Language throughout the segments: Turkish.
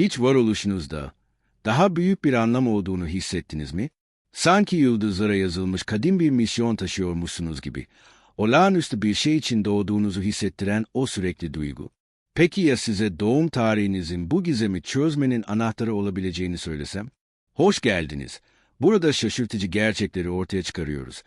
Hiç varoluşunuzda daha büyük bir anlam olduğunu hissettiniz mi? Sanki yıldızlara yazılmış kadim bir misyon taşıyormuşsunuz gibi. Olağanüstü bir şey için doğduğunuzu hissettiren o sürekli duygu. Peki ya size doğum tarihinizin bu gizemi çözmenin anahtarı olabileceğini söylesem? Hoş geldiniz. Burada şaşırtıcı gerçekleri ortaya çıkarıyoruz.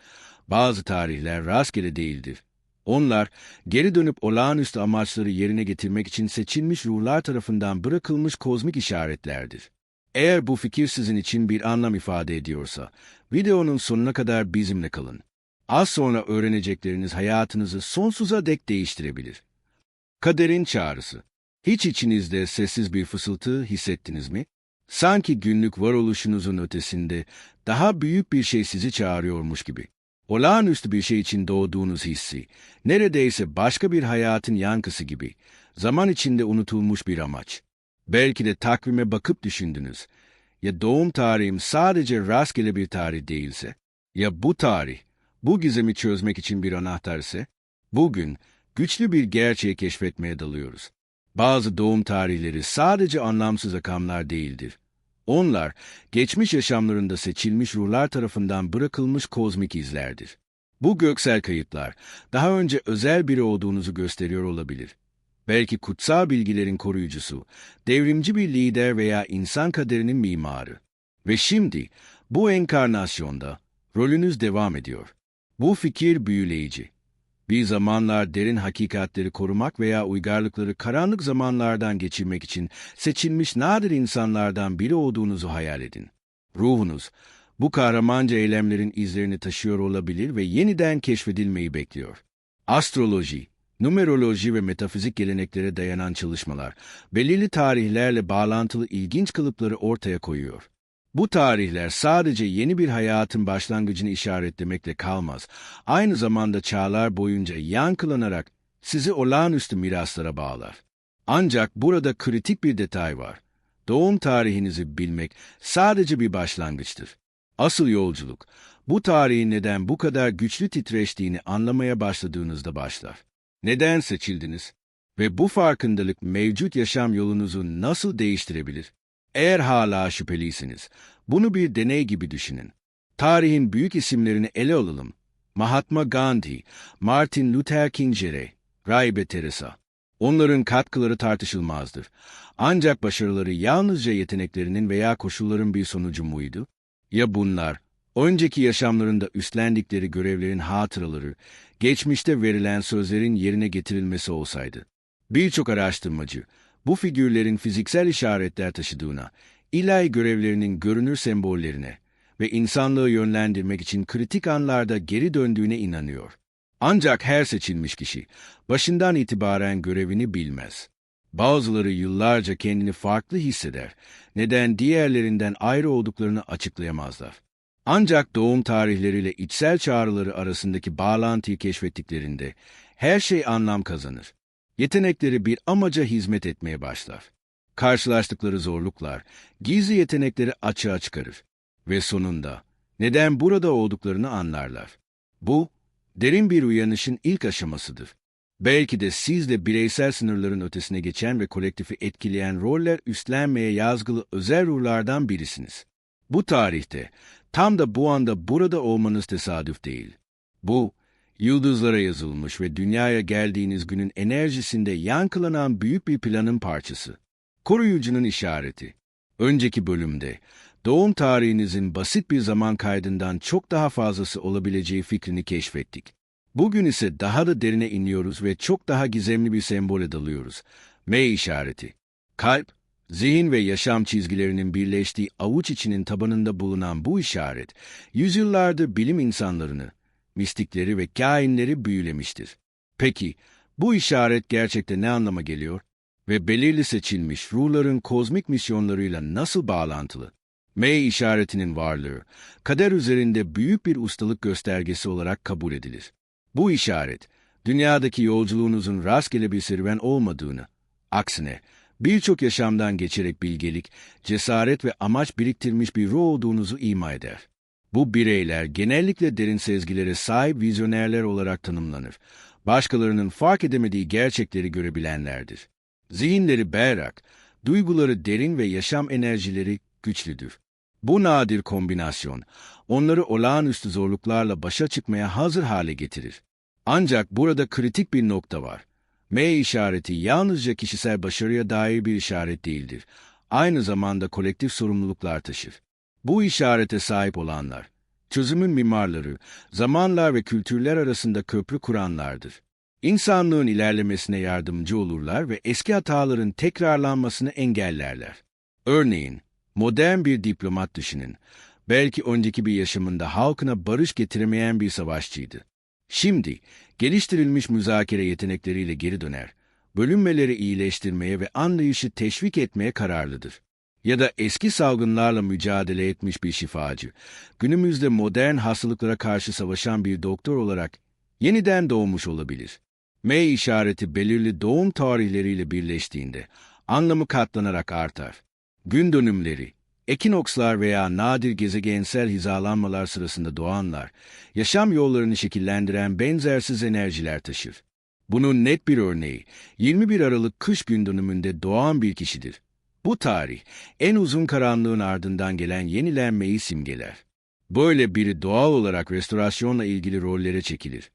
Bazı tarihler rastgele değildir. Onlar, geri dönüp olağanüstü amaçları yerine getirmek için seçilmiş ruhlar tarafından bırakılmış kozmik işaretlerdir. Eğer bu fikir sizin için bir anlam ifade ediyorsa, videonun sonuna kadar bizimle kalın. Az sonra öğrenecekleriniz hayatınızı sonsuza dek değiştirebilir. Kaderin çağrısı. Hiç içinizde sessiz bir fısıltı hissettiniz mi? Sanki günlük varoluşunuzun ötesinde daha büyük bir şey sizi çağırıyormuş gibi. Olağanüstü bir şey için doğduğunuz hissi, neredeyse başka bir hayatın yankısı gibi, zaman içinde unutulmuş bir amaç. Belki de takvime bakıp düşündünüz. Ya doğum tarihim sadece rastgele bir tarih değilse? Ya bu tarih, bu gizemi çözmek için bir anahtar ise? Bugün güçlü bir gerçeği keşfetmeye dalıyoruz. Bazı doğum tarihleri sadece anlamsız rakamlar değildir. Onlar, geçmiş yaşamlarında seçilmiş ruhlar tarafından bırakılmış kozmik izlerdir. Bu göksel kayıtlar, daha önce özel biri olduğunuzu gösteriyor olabilir. Belki kutsal bilgilerin koruyucusu, devrimci bir lider veya insan kaderinin mimarı. Ve şimdi, bu enkarnasyonda, rolünüz devam ediyor. Bu fikir büyüleyici. Bir zamanlar derin hakikatleri korumak veya uygarlıkları karanlık zamanlardan geçirmek için seçilmiş nadir insanlardan biri olduğunuzu hayal edin. Ruhunuz, bu kahramanca eylemlerin izlerini taşıyor olabilir ve yeniden keşfedilmeyi bekliyor. Astroloji, numeroloji ve metafizik geleneklere dayanan çalışmalar, belirli tarihlerle bağlantılı ilginç kalıpları ortaya koyuyor. Bu tarihler sadece yeni bir hayatın başlangıcını işaretlemekle kalmaz. Aynı zamanda çağlar boyunca yankılanarak sizi olağanüstü miraslara bağlar. Ancak burada kritik bir detay var. Doğum tarihinizi bilmek sadece bir başlangıçtır. Asıl yolculuk, bu tarihin neden bu kadar güçlü titreştiğini anlamaya başladığınızda başlar. Neden seçildiniz? Ve bu farkındalık mevcut yaşam yolunuzu nasıl değiştirebilir? Eğer hala şüphelisiniz, bunu bir deney gibi düşünün. Tarihin büyük isimlerini ele alalım. Mahatma Gandhi, Martin Luther King Jr., Rahibe Teresa. Onların katkıları tartışılmazdır. Ancak başarıları yalnızca yeteneklerinin veya koşulların bir sonucu muydu? Ya bunlar, önceki yaşamlarında üstlendikleri görevlerin hatıraları, geçmişte verilen sözlerin yerine getirilmesi olsaydı? Birçok araştırmacı, bu figürlerin fiziksel işaretler taşıdığına, ilahi görevlerinin görünür sembollerine ve insanlığı yönlendirmek için kritik anlarda geri döndüğüne inanıyor. Ancak her seçilmiş kişi başından itibaren görevini bilmez. Bazıları yıllarca kendini farklı hisseder, neden diğerlerinden ayrı olduklarını açıklayamazlar. Ancak doğum tarihleriyle içsel çağrıları arasındaki bağlantıyı keşfettiklerinde her şey anlam kazanır. Yetenekleri bir amaca hizmet etmeye başlar. Karşılaştıkları zorluklar, gizli yetenekleri açığa çıkarır. Ve sonunda neden burada olduklarını anlarlar. Bu, derin bir uyanışın ilk aşamasıdır. Belki de siz de bireysel sınırların ötesine geçen ve kolektifi etkileyen roller üstlenmeye yazgılı özel ruhlardan birisiniz. Bu tarihte, tam da bu anda burada olmanız tesadüf değil. Bu, yıldızlara yazılmış ve dünyaya geldiğiniz günün enerjisinde yankılanan büyük bir planın parçası. Koruyucunun işareti. Önceki bölümde doğum tarihinizin basit bir zaman kaydından çok daha fazlası olabileceği fikrini keşfettik. Bugün ise daha da derine iniyoruz ve çok daha gizemli bir sembole dalıyoruz. M işareti. Kalp, zihin ve yaşam çizgilerinin birleştiği avuç içinin tabanında bulunan bu işaret, yüzyıllardır bilim insanlarını, mistikleri ve kainleri büyülemiştir. Peki, bu işaret gerçekte ne anlama geliyor? Ve belirli seçilmiş ruhların kozmik misyonlarıyla nasıl bağlantılı? M işaretinin varlığı, kader üzerinde büyük bir ustalık göstergesi olarak kabul edilir. Bu işaret, dünyadaki yolculuğunuzun rastgele bir serüven olmadığını, aksine birçok yaşamdan geçerek bilgelik, cesaret ve amaç biriktirmiş bir ruh olduğunuzu ima eder. Bu bireyler genellikle derin sezgilere sahip vizyonerler olarak tanımlanır. Başkalarının fark edemediği gerçekleri görebilenlerdir. Zihinleri berrak, Duyguları derin ve yaşam enerjileri güçlüdür. Bu nadir kombinasyon, onları olağanüstü zorluklarla başa çıkmaya hazır hale getirir. Ancak burada kritik bir nokta var. M işareti yalnızca kişisel başarıya dair bir işaret değildir. Aynı zamanda kolektif sorumluluklar taşır. Bu işarete sahip olanlar, çözümün mimarları, zamanlar ve kültürler arasında köprü kuranlardır. İnsanlığın ilerlemesine yardımcı olurlar ve eski hataların tekrarlanmasını engellerler. Örneğin, modern bir diplomat düşünün. Belki önceki bir yaşamında halkına barış getiremeyen bir savaşçıydı. Şimdi, geliştirilmiş müzakere yetenekleriyle geri döner, bölünmeleri iyileştirmeye ve anlayışı teşvik etmeye kararlıdır. Ya da eski salgınlarla mücadele etmiş bir şifacı, günümüzde modern hastalıklara karşı savaşan bir doktor olarak yeniden doğmuş olabilir. M işareti belirli doğum tarihleriyle birleştiğinde anlamı katlanarak artar. Gün dönümleri, ekinokslar veya nadir gezegensel hizalanmalar sırasında doğanlar, yaşam yollarını şekillendiren benzersiz enerjiler taşır. Bunun net bir örneği 21 Aralık kış gün dönümünde doğan bir kişidir. Bu tarih, en uzun karanlığın ardından gelen yenilenmeyi simgeler. Böyle biri doğal olarak restorasyonla ilgili rollere çekilir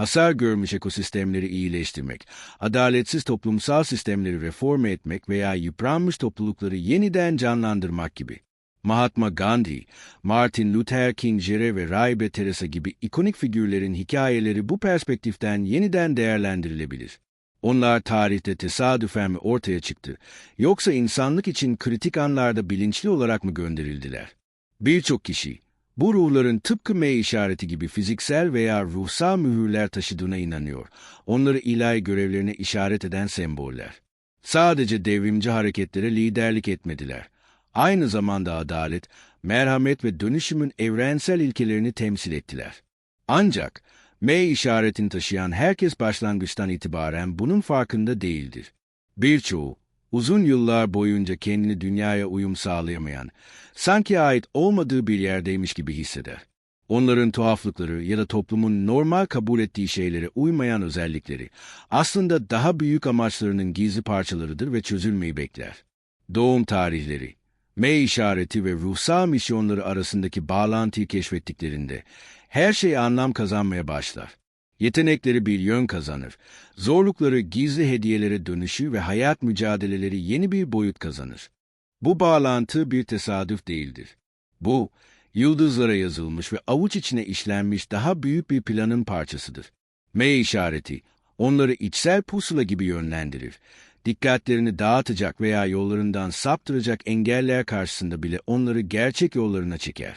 hasar görmüş ekosistemleri iyileştirmek, adaletsiz toplumsal sistemleri reforme etmek veya yıpranmış toplulukları yeniden canlandırmak gibi. Mahatma Gandhi, Martin Luther King Jr. ve Rahibe Teresa gibi ikonik figürlerin hikayeleri bu perspektiften yeniden değerlendirilebilir. Onlar tarihte tesadüfen mi ortaya çıktı, yoksa insanlık için kritik anlarda bilinçli olarak mı gönderildiler? Birçok kişi, bu ruhların tıpkı M işareti gibi fiziksel veya ruhsal mühürler taşıdığına inanıyor. Onları ilahi görevlerine işaret eden semboller. Sadece devrimci hareketlere liderlik etmediler. Aynı zamanda adalet, merhamet ve dönüşümün evrensel ilkelerini temsil ettiler. Ancak M işaretini taşıyan herkes başlangıçtan itibaren bunun farkında değildir. Birçoğu, uzun yıllar boyunca kendini dünyaya uyum sağlayamayan, sanki ait olmadığı bir yerdeymiş gibi hisseder. Onların tuhaflıkları ya da toplumun normal kabul ettiği şeylere uymayan özellikleri aslında daha büyük amaçlarının gizli parçalarıdır ve çözülmeyi bekler. Doğum tarihleri, M işareti ve ruhsal misyonları arasındaki bağlantıyı keşfettiklerinde her şey anlam kazanmaya başlar. Yetenekleri bir yön kazanır. Zorlukları gizli hediyelere dönüşü ve hayat mücadeleleri yeni bir boyut kazanır. Bu bağlantı bir tesadüf değildir. Bu, yıldızlara yazılmış ve avuç içine işlenmiş daha büyük bir planın parçasıdır. M işareti, onları içsel pusula gibi yönlendirir. Dikkatlerini dağıtacak veya yollarından saptıracak engeller karşısında bile onları gerçek yollarına çeker.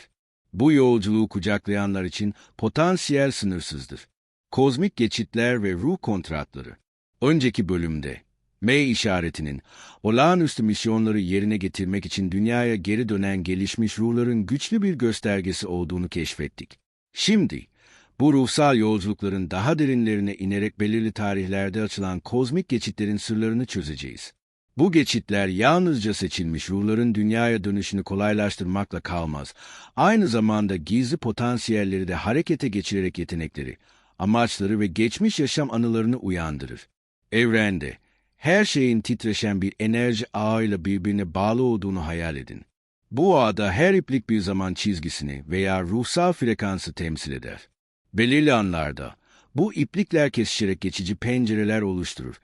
Bu yolculuğu kucaklayanlar için potansiyel sınırsızdır. Kozmik geçitler ve ruh kontratları. Önceki bölümde M işaretinin olağanüstü misyonları yerine getirmek için dünyaya geri dönen gelişmiş ruhların güçlü bir göstergesi olduğunu keşfettik. Şimdi bu ruhsal yolculukların daha derinlerine inerek belirli tarihlerde açılan kozmik geçitlerin sırlarını çözeceğiz. Bu geçitler yalnızca seçilmiş ruhların dünyaya dönüşünü kolaylaştırmakla kalmaz. Aynı zamanda gizli potansiyelleri de harekete geçirerek yetenekleri, amaçları ve geçmiş yaşam anılarını uyandırır. Evrende, her şeyin titreşen bir enerji ağıyla birbirine bağlı olduğunu hayal edin. Bu ağda her iplik bir zaman çizgisini veya ruhsal frekansı temsil eder. Belirli anlarda bu iplikler kesişerek geçici pencereler oluşturur.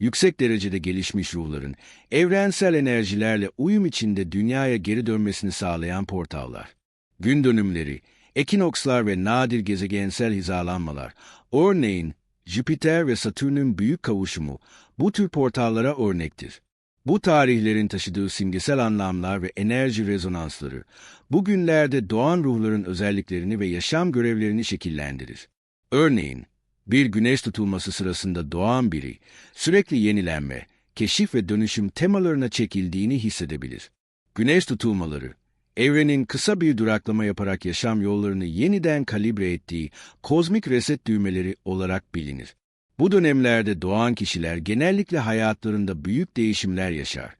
Yüksek derecede gelişmiş ruhların evrensel enerjilerle uyum içinde dünyaya geri dönmesini sağlayan portallar. Gün dönümleri, ekinokslar ve nadir gezegensel hizalanmalar, örneğin Jüpiter ve Satürn'ün büyük kavuşumu bu tür portallara örnektir. Bu tarihlerin taşıdığı simgesel anlamlar ve enerji rezonansları, bugünlerde doğan ruhların özelliklerini ve yaşam görevlerini şekillendirir. Örneğin, bir güneş tutulması sırasında doğan biri, sürekli yenilenme, keşif ve dönüşüm temalarına çekildiğini hissedebilir. Güneş tutulmaları, evrenin kısa bir duraklama yaparak yaşam yollarını yeniden kalibre ettiği kozmik reset düğmeleri olarak bilinir. Bu dönemlerde doğan kişiler genellikle hayatlarında büyük değişimler yaşar.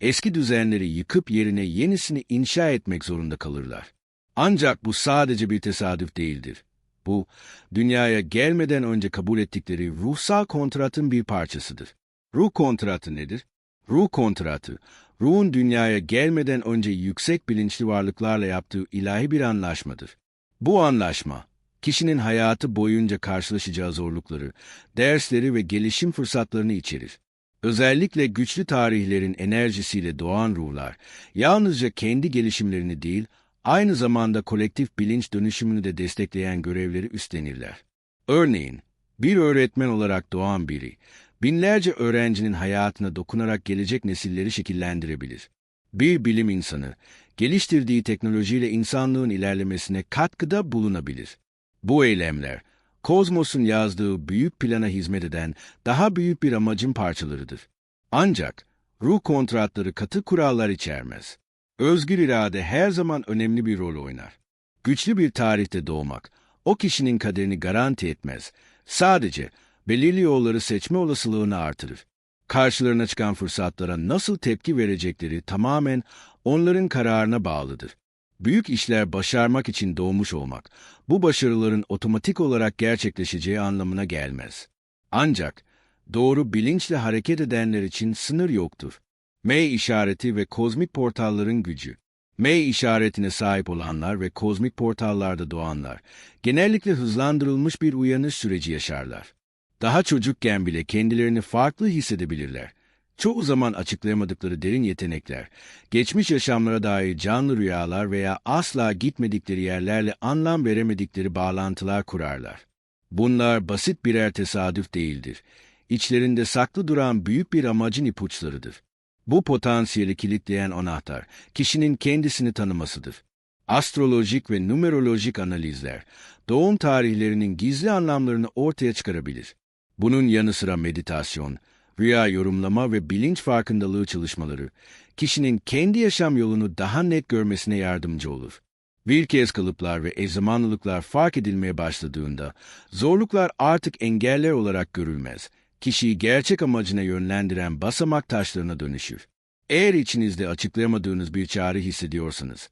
Eski düzenleri yıkıp yerine yenisini inşa etmek zorunda kalırlar. Ancak bu sadece bir tesadüf değildir. Bu, dünyaya gelmeden önce kabul ettikleri ruhsal kontratın bir parçasıdır. Ruh kontratı nedir? Ruh kontratı, ruhun dünyaya gelmeden önce yüksek bilinçli varlıklarla yaptığı ilahi bir anlaşmadır. Bu anlaşma, kişinin hayatı boyunca karşılaşacağı zorlukları, dersleri ve gelişim fırsatlarını içerir. Özellikle güçlü tarihlerin enerjisiyle doğan ruhlar, yalnızca kendi gelişimlerini değil, aynı zamanda kolektif bilinç dönüşümünü de destekleyen görevleri üstlenirler. Örneğin, bir öğretmen olarak doğan biri, binlerce öğrencinin hayatına dokunarak gelecek nesilleri şekillendirebilir. Bir bilim insanı, geliştirdiği teknolojiyle insanlığın ilerlemesine katkıda bulunabilir. Bu eylemler, kozmosun yazdığı büyük plana hizmet eden daha büyük bir amacın parçalarıdır. Ancak ruh kontratları katı kurallar içermez. Özgür irade her zaman önemli bir rol oynar. Güçlü bir tarihte doğmak, o kişinin kaderini garanti etmez. Sadece belirli yolları seçme olasılığını artırır. Karşılarına çıkan fırsatlara nasıl tepki verecekleri tamamen onların kararına bağlıdır. Büyük işler başarmak için doğmuş olmak, bu başarıların otomatik olarak gerçekleşeceği anlamına gelmez. Ancak doğru bilinçle hareket edenler için sınır yoktur. M işareti ve kozmik portalların gücü. M işaretine sahip olanlar ve kozmik portallarda doğanlar genellikle hızlandırılmış bir uyanış süreci yaşarlar. Daha çocukken bile kendilerini farklı hissedebilirler. Çoğu zaman açıklayamadıkları derin yetenekler, geçmiş yaşamlara dair canlı rüyalar veya asla gitmedikleri yerlerle anlam veremedikleri bağlantılar kurarlar. Bunlar basit birer tesadüf değildir. İçlerinde saklı duran büyük bir amacın ipuçlarıdır. Bu potansiyeli kilitleyen anahtar, kişinin kendisini tanımasıdır. Astrolojik ve numerolojik analizler, doğum tarihlerinin gizli anlamlarını ortaya çıkarabilir. Bunun yanı sıra meditasyon, rüya yorumlama ve bilinç farkındalığı çalışmaları, kişinin kendi yaşam yolunu daha net görmesine yardımcı olur. Bir kez kalıplar ve ezamanlılıklar fark edilmeye başladığında, zorluklar artık engeller olarak görülmez, kişiyi gerçek amacına yönlendiren basamak taşlarına dönüşür. Eğer içinizde açıklayamadığınız bir çağrı hissediyorsanız,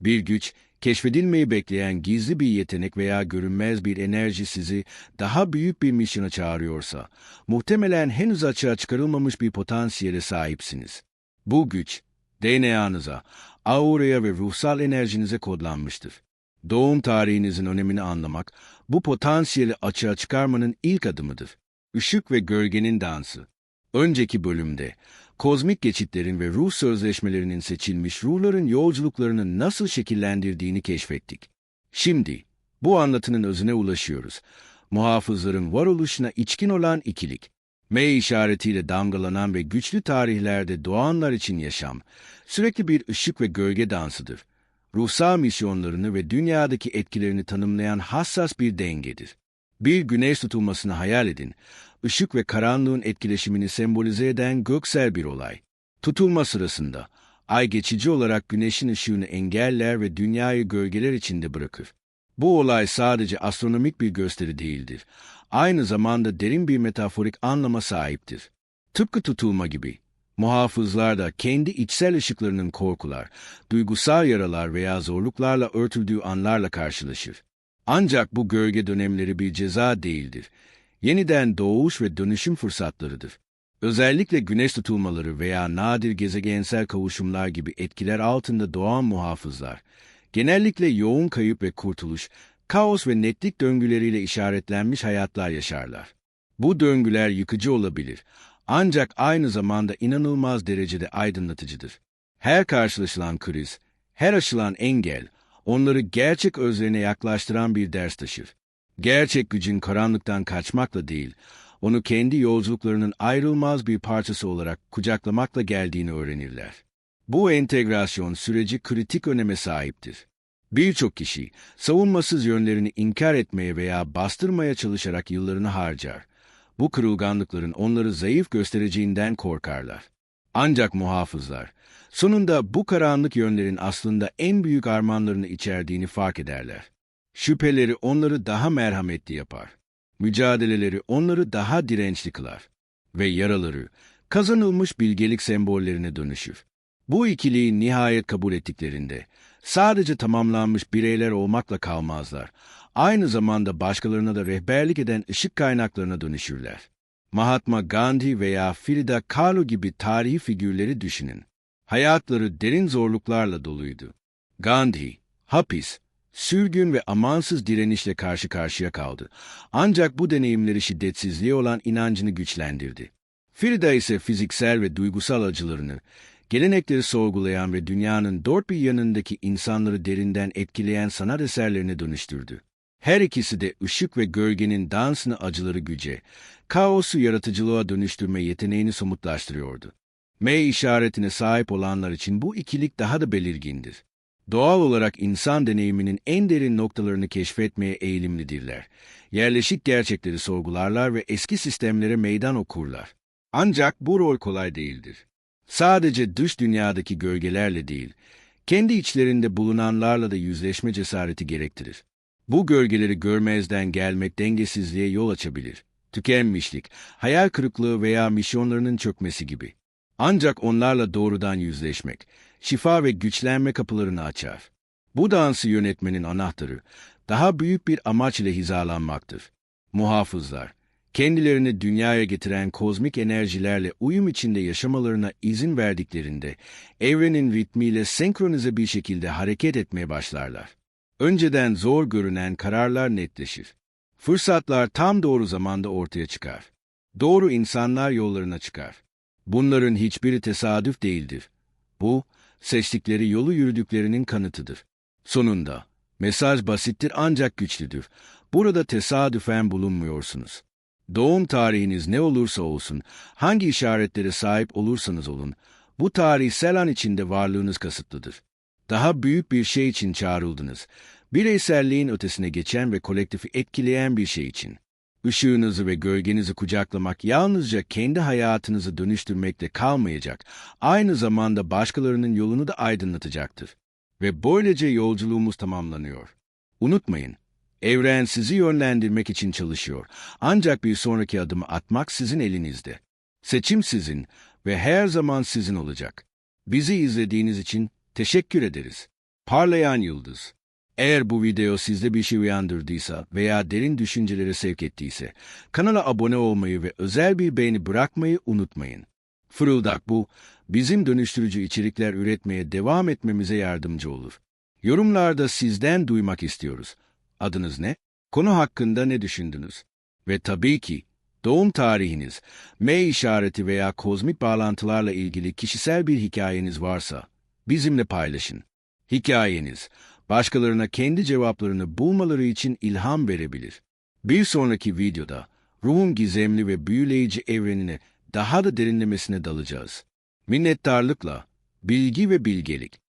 bir güç, keşfedilmeyi bekleyen gizli bir yetenek veya görünmez bir enerji sizi daha büyük bir misyona çağırıyorsa, muhtemelen henüz açığa çıkarılmamış bir potansiyele sahipsiniz. Bu güç, DNA'nıza, auraya ve ruhsal enerjinize kodlanmıştır. Doğum tarihinizin önemini anlamak, bu potansiyeli açığa çıkarmanın ilk adımıdır. Işık ve gölgenin dansı. Önceki bölümde, kozmik geçitlerin ve ruh sözleşmelerinin seçilmiş ruhların yolculuklarını nasıl şekillendirdiğini keşfettik. Şimdi, bu anlatının özüne ulaşıyoruz. Muhafızların varoluşuna içkin olan ikilik. M işaretiyle damgalanan ve güçlü tarihlerde doğanlar için yaşam, sürekli bir ışık ve gölge dansıdır. Ruhsal misyonlarını ve dünyadaki etkilerini tanımlayan hassas bir dengedir. Bir güneş tutulmasını hayal edin ışık ve karanlığın etkileşimini sembolize eden göksel bir olay. Tutulma sırasında ay geçici olarak güneşin ışığını engeller ve dünyayı gölgeler içinde bırakır. Bu olay sadece astronomik bir gösteri değildir. Aynı zamanda derin bir metaforik anlama sahiptir. Tıpkı tutulma gibi, muhafızlar da kendi içsel ışıklarının korkular, duygusal yaralar veya zorluklarla örtüldüğü anlarla karşılaşır. Ancak bu gölge dönemleri bir ceza değildir yeniden doğuş ve dönüşüm fırsatlarıdır. Özellikle güneş tutulmaları veya nadir gezegensel kavuşumlar gibi etkiler altında doğan muhafızlar, genellikle yoğun kayıp ve kurtuluş, kaos ve netlik döngüleriyle işaretlenmiş hayatlar yaşarlar. Bu döngüler yıkıcı olabilir, ancak aynı zamanda inanılmaz derecede aydınlatıcıdır. Her karşılaşılan kriz, her aşılan engel, onları gerçek özlerine yaklaştıran bir ders taşır. Gerçek gücün karanlıktan kaçmakla değil, onu kendi yolculuklarının ayrılmaz bir parçası olarak kucaklamakla geldiğini öğrenirler. Bu entegrasyon süreci kritik öneme sahiptir. Birçok kişi savunmasız yönlerini inkar etmeye veya bastırmaya çalışarak yıllarını harcar. Bu kırılganlıkların onları zayıf göstereceğinden korkarlar. Ancak muhafızlar, sonunda bu karanlık yönlerin aslında en büyük armağanlarını içerdiğini fark ederler. Şüpheleri onları daha merhametli yapar. Mücadeleleri onları daha dirençli kılar. Ve yaraları kazanılmış bilgelik sembollerine dönüşür. Bu ikiliği nihayet kabul ettiklerinde sadece tamamlanmış bireyler olmakla kalmazlar. Aynı zamanda başkalarına da rehberlik eden ışık kaynaklarına dönüşürler. Mahatma Gandhi veya Frida Kahlo gibi tarihi figürleri düşünün. Hayatları derin zorluklarla doluydu. Gandhi, hapis, sürgün ve amansız direnişle karşı karşıya kaldı. Ancak bu deneyimleri şiddetsizliğe olan inancını güçlendirdi. Frida ise fiziksel ve duygusal acılarını, gelenekleri sorgulayan ve dünyanın dört bir yanındaki insanları derinden etkileyen sanat eserlerine dönüştürdü. Her ikisi de ışık ve gölgenin dansını acıları güce, kaosu yaratıcılığa dönüştürme yeteneğini somutlaştırıyordu. M işaretine sahip olanlar için bu ikilik daha da belirgindir. Doğal olarak insan deneyiminin en derin noktalarını keşfetmeye eğilimlidirler. Yerleşik gerçekleri sorgularlar ve eski sistemlere meydan okurlar. Ancak bu rol kolay değildir. Sadece dış dünyadaki gölgelerle değil, kendi içlerinde bulunanlarla da yüzleşme cesareti gerektirir. Bu gölgeleri görmezden gelmek dengesizliğe yol açabilir. Tükenmişlik, hayal kırıklığı veya misyonlarının çökmesi gibi. Ancak onlarla doğrudan yüzleşmek, şifa ve güçlenme kapılarını açar. Bu dansı yönetmenin anahtarı, daha büyük bir amaç ile hizalanmaktır. Muhafızlar, kendilerini dünyaya getiren kozmik enerjilerle uyum içinde yaşamalarına izin verdiklerinde, evrenin ritmiyle senkronize bir şekilde hareket etmeye başlarlar. Önceden zor görünen kararlar netleşir. Fırsatlar tam doğru zamanda ortaya çıkar. Doğru insanlar yollarına çıkar. Bunların hiçbiri tesadüf değildir. Bu, seçtikleri yolu yürüdüklerinin kanıtıdır. Sonunda, mesaj basittir ancak güçlüdür. Burada tesadüfen bulunmuyorsunuz. Doğum tarihiniz ne olursa olsun, hangi işaretlere sahip olursanız olun, bu tarihsel an içinde varlığınız kasıtlıdır. Daha büyük bir şey için çağrıldınız. Bireyselliğin ötesine geçen ve kolektifi etkileyen bir şey için. Işığınızı ve gölgenizi kucaklamak yalnızca kendi hayatınızı dönüştürmekle kalmayacak, aynı zamanda başkalarının yolunu da aydınlatacaktır. Ve böylece yolculuğumuz tamamlanıyor. Unutmayın, evren sizi yönlendirmek için çalışıyor. Ancak bir sonraki adımı atmak sizin elinizde. Seçim sizin ve her zaman sizin olacak. Bizi izlediğiniz için teşekkür ederiz. Parlayan Yıldız eğer bu video sizde bir şey uyandırdıysa veya derin düşüncelere sevk ettiyse, kanala abone olmayı ve özel bir beğeni bırakmayı unutmayın. Fırıldak bu, bizim dönüştürücü içerikler üretmeye devam etmemize yardımcı olur. Yorumlarda sizden duymak istiyoruz. Adınız ne? Konu hakkında ne düşündünüz? Ve tabii ki doğum tarihiniz, M işareti veya kozmik bağlantılarla ilgili kişisel bir hikayeniz varsa bizimle paylaşın. Hikayeniz, başkalarına kendi cevaplarını bulmaları için ilham verebilir. Bir sonraki videoda ruhun gizemli ve büyüleyici evrenine daha da derinlemesine dalacağız. Minnettarlıkla, bilgi ve bilgelik.